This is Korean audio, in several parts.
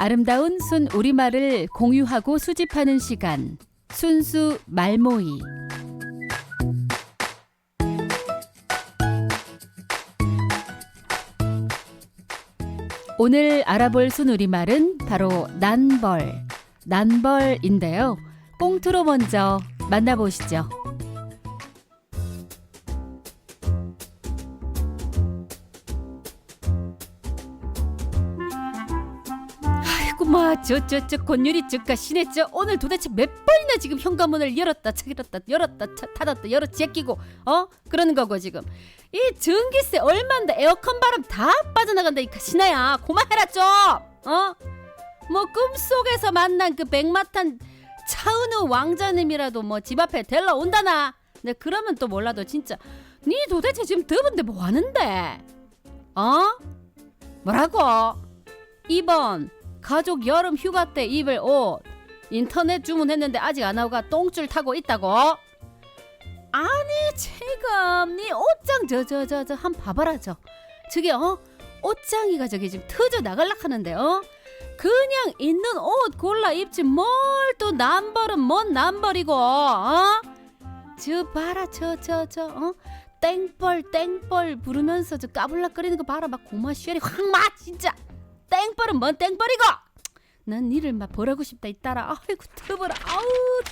아름다운 순 우리말을 공유하고 수집하는 시간. 순수 말모이. 오늘 알아볼 순 우리말은 바로 난벌. 난벌인데요. 꽁트로 먼저 만나보시죠. 아이고 마저저저 권율이 저까 신의 저 오늘 도대체 몇 번이나 지금 현관문을 열었다 차열었다 열었다 차, 닫았다 열어 제끼고 어? 그러는 거고 지금. 이 전기세 얼마인데 에어컨 바람 다 빠져나간다 이 신아야. 고마해라 좀어뭐 꿈속에서 만난 그 백마탄 차은우 왕자님이라도 뭐 집 앞에 데려 온다나? 네 그러면 또 몰라도 진짜. 니 도대체 지금 더운데 뭐 하는데? 어? 뭐라고? 2번 가족 여름 휴가 때 입을 옷. 인터넷 주문했는데 아직 안 오가 똥줄 타고 있다고. 아니 지금 네 옷장 저 저 저 저 한 봐봐라 저 저게 어? 옷장이가 저기 지금 터져 나갈락 하는데 어? 그냥 있는 옷 골라 입지 뭘 또 남벌은 뭔 남벌이고 어? 저 봐라 저 저 저 어? 땡벌 땡벌 부르면서 저 까불락거리는 거 봐라. 막 고마 쉐리 확 마 진짜 땡벌은 뭔 땡벌이고? 난 니를 막 벌하고 싶다 있따라. 아이고 더버라. 아우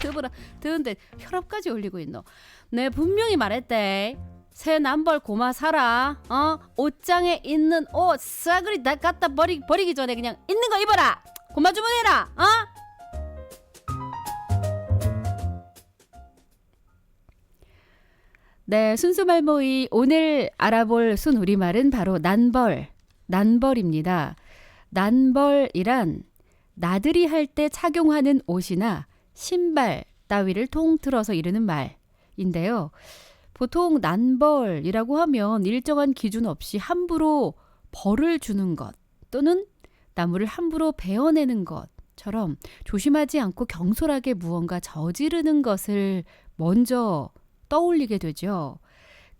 더버라. 더운데 혈압까지 올리고 있노. 내 분명히 말했대. 새 남벌 고마 사라 어? 옷장에 있는 옷 싸그리 다 갖다 버리, 버리기 전에 그냥 있는 거 입어라. 고마 주문해라. 어? 네, 순수 말모이 오늘 알아볼 순 우리말은 바로 난벌, 난벌입니다. 난벌이란 나들이 할 때 착용하는 옷이나 신발 따위를 통틀어서 이르는 말인데요. 보통 난벌이라고 하면 일정한 기준 없이 함부로 벌을 주는 것 또는 나무를 함부로 베어내는 것처럼 조심하지 않고 경솔하게 무언가 저지르는 것을 먼저 떠올리게 되죠.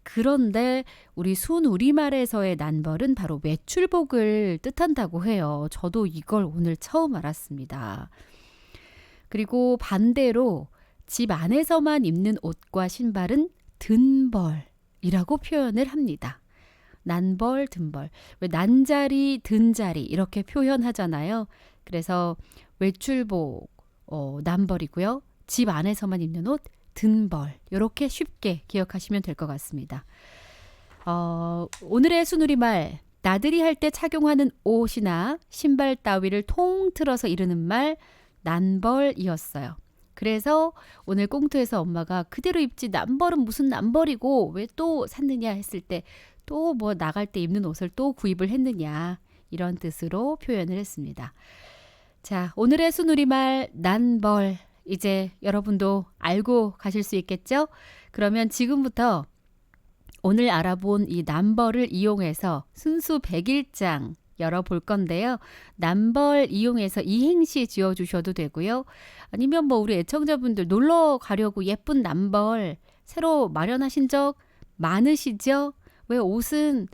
그런데 우리 순 우리말에서의 난벌은 바로 외출복을 뜻한다고 해요. 저도 이걸 오늘 처음 알았습니다. 그리고 반대로 집 안에서만 입는 옷과 신발은 든벌이라고 표현을 합니다. 난벌, 든벌. 왜 난자리, 든자리 이렇게 표현하잖아요. 그래서 외출복, 어, 난벌이고요. 집 안에서만 입는 옷, 든벌. 이렇게 쉽게 기억하시면 될 것 같습니다. 어, 오늘의 순우리말 나들이 할 때 착용하는 옷이나 신발 따위를 통틀어서 이르는 말 난벌이었어요. 그래서 오늘 꽁트에서 엄마가 그대로 입지 남벌은 무슨 남벌이고 왜 또 샀느냐 했을 때 또 뭐 나갈 때 입는 옷을 또 구입을 했느냐 이런 뜻으로 표현을 했습니다. 자, 오늘의 순우리말 난벌 이제 여러분도 알고 가실 수 있겠죠? 그러면 지금부터 오늘 알아본 이 남벌을 이용해서 순수 백일장 열어볼 건데요. 남벌 이용해서 이행시 지어주셔도 되고요. 아니면 뭐 우리 애청자분들 놀러 가려고 예쁜 남벌 새로 마련하신 적 많으시죠? 왜 옷은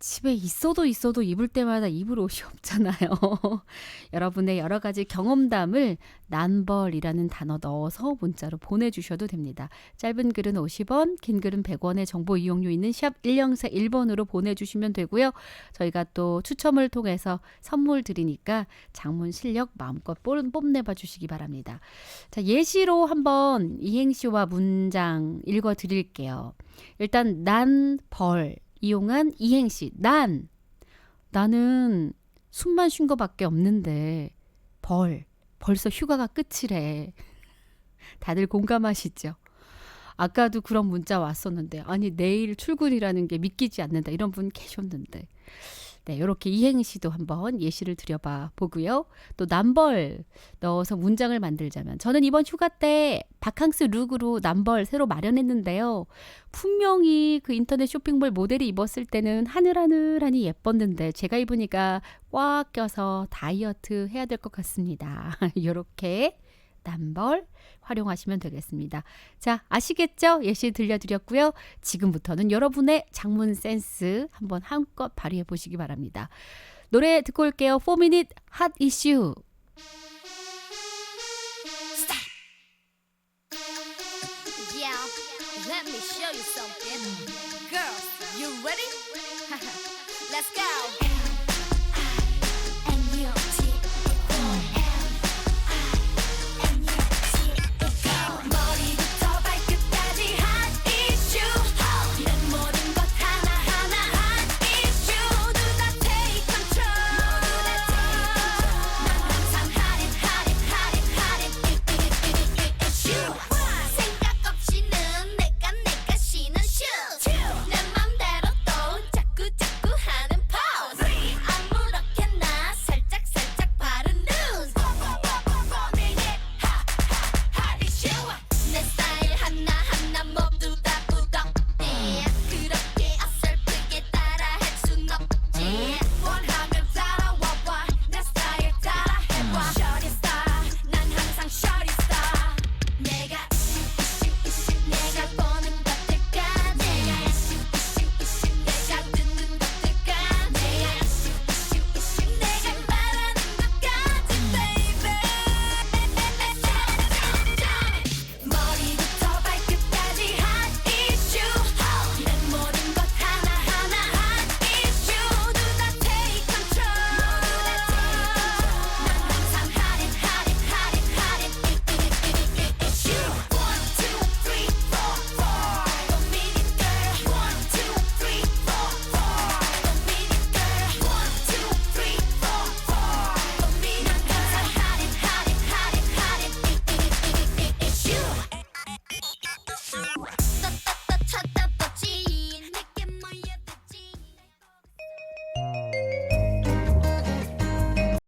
집에 있어도 있어도 입을 때마다 입을 옷이 없잖아요. 여러분의 여러 가지 경험담을 난벌이라는 단어 넣어서 문자로 보내주셔도 됩니다. 짧은 글은 50원, 긴 글은 100원의 정보 이용료 있는 샵 1041번으로 보내주시면 되고요. 저희가 또 추첨을 통해서 선물 드리니까 장문 실력 마음껏 뽐내봐 주시기 바랍니다. 자, 예시로 한번 이행시와 문장 읽어 드릴게요. 일단 난벌 이용한 이행시 난 나는 숨만 쉰 거밖에 없는데 벌 벌써 휴가가 끝이래. 다들 공감하시죠? 아까도 그런 문자 왔었는데 아니 내일 출근이라는 게 믿기지 않는다 이런 분 계셨는데 네, 이렇게 이행시도 한번 예시를 드려봐 보고요. 또 남벌 넣어서 문장을 만들자면 저는 이번 휴가 때 바캉스 룩으로 남벌 새로 마련했는데요. 분명히 그 인터넷 쇼핑몰 모델이 입었을 때는 하늘하늘하니 예뻤는데 제가 입으니까 꽉 껴서 다이어트 해야 될 것 같습니다. 이렇게 딴벌 활용하시면 되겠습니다. 자, 아시겠죠? 예시 들려드렸고요. 지금부터는 여러분의 장문 센스 한번 한껏 발휘해 보시기 바랍니다. 노래 듣고 올게요. 4 minute hot issue.